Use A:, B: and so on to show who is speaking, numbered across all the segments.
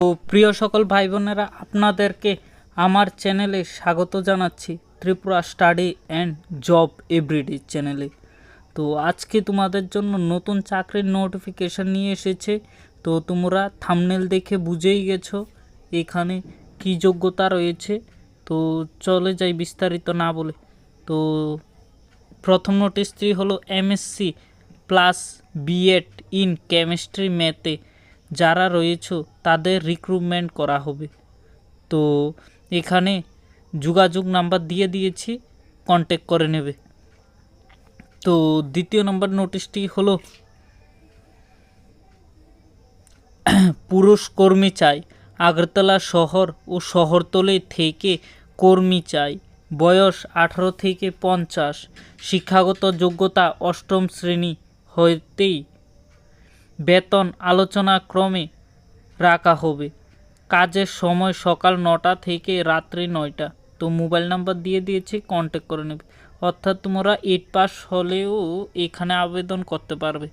A: তো প্রিয় সকল ভাই বোনেরা আপনাদেরকে আমার চ্যানেলে স্বাগত জানাচ্ছি Tripura study and job everyday চ্যানেলে। তো আজকে তোমাদের জন্য নতুন চাকরির নোটিফিকেশান নিয়ে এসেছে। তো তোমরা থামনেল দেখে বুঝেই গেছো এখানে কি যোগ্যতা রয়েছে। তো চলে যাই বিস্তারিত না বলে। তো প্রথম নোটিশটি হলো MSc plus BEd in chemistry ম্যাথে। যারা রয়েছে, তাদের রিক্রুটমেন্ট করা হবে। তো এখানে যোগাযোগ নাম্বার দিয়ে দিয়েছি কন্ট্যাক্ট করে নেবে। তো দ্বিতীয় নম্বর নোটিশটি হলো, পুরুষ কর্মী চাই, আগরতলা শহর ও শহরতলি থেকে কর্মী চাই, বয়স আঠারো থেকে পঞ্চাশ, শিক্ষাগত যোগ্যতা অষ্টম শ্রেণি হইতেই বেতন আলোচনা ক্রমে রাখা হবে। কাজের সময় সকাল নটা থেকে রাত্রি নয়টা। তো মোবাইল নাম্বার দিয়ে দিয়েছি কন্ট্যাক্ট করে নেবে। অর্থাৎ তোমরা এইট পাস হলেও এখানে আবেদন করতে পারবে।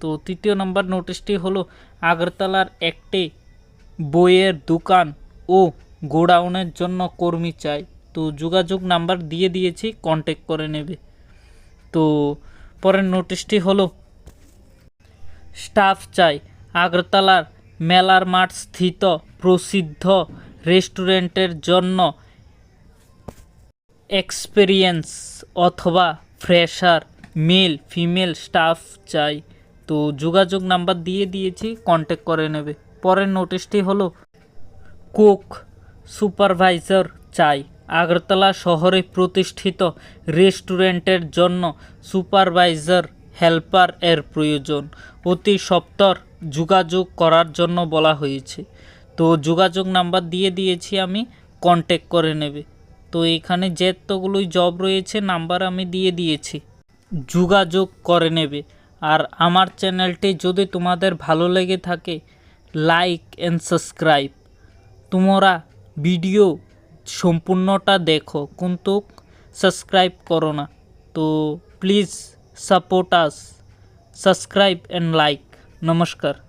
A: তো তৃতীয় নম্বর নোটিশটি হলো, আগরতলার একটি বইয়ের দোকান ও গোডাউনের জন্য কর্মী চাই। তো যোগাযোগ নাম্বার দিয়ে দিয়েছি কন্ট্যাক্ট করে নেবে। তো পরের নোটিশটি হলো স্টাফ চাই। আগরতলার মেলার মাঠ স্থিত প্রসিদ্ধ রেস্টুরেন্টের জন্য এক্সপেরিয়েন্স অথবা ফ্রেশার মেল, ফিমেল স্টাফ চাই। তো যোগাযোগ নাম্বার দিয়ে দিয়েছি কন্ট্যাক্ট করে নেবে। পরের নোটিশটি হলো কুক সুপারভাইজার চাই। আগরতলা শহরে প্রতিষ্ঠিত রেস্টুরেন্টের জন্য সুপারভাইজার হেল্পার এর প্রয়োজন। অতি সপ্তর যোগাযোগ করার জন্য বলা হয়েছে। তো যোগাযোগ নাম্বার দিয়ে দিয়েছি আমি কন্ট্যাক্ট করে নেবে। তো এখানে যেতগুলোই জব রয়েছে, নাম্বার আমি দিয়ে দিয়েছি। যোগাযোগ করে নেবে। আর আমার চ্যানেলটি যদি তোমাদের ভালো লেগে থাকে লাইক অ্যান্ড সাবস্ক্রাইব তোমরা ভিডিও সম্পূর্ণটা দেখো, কিন্তু সাবস্ক্রাইব করো না। তো please support us subscribe and like নমস্কার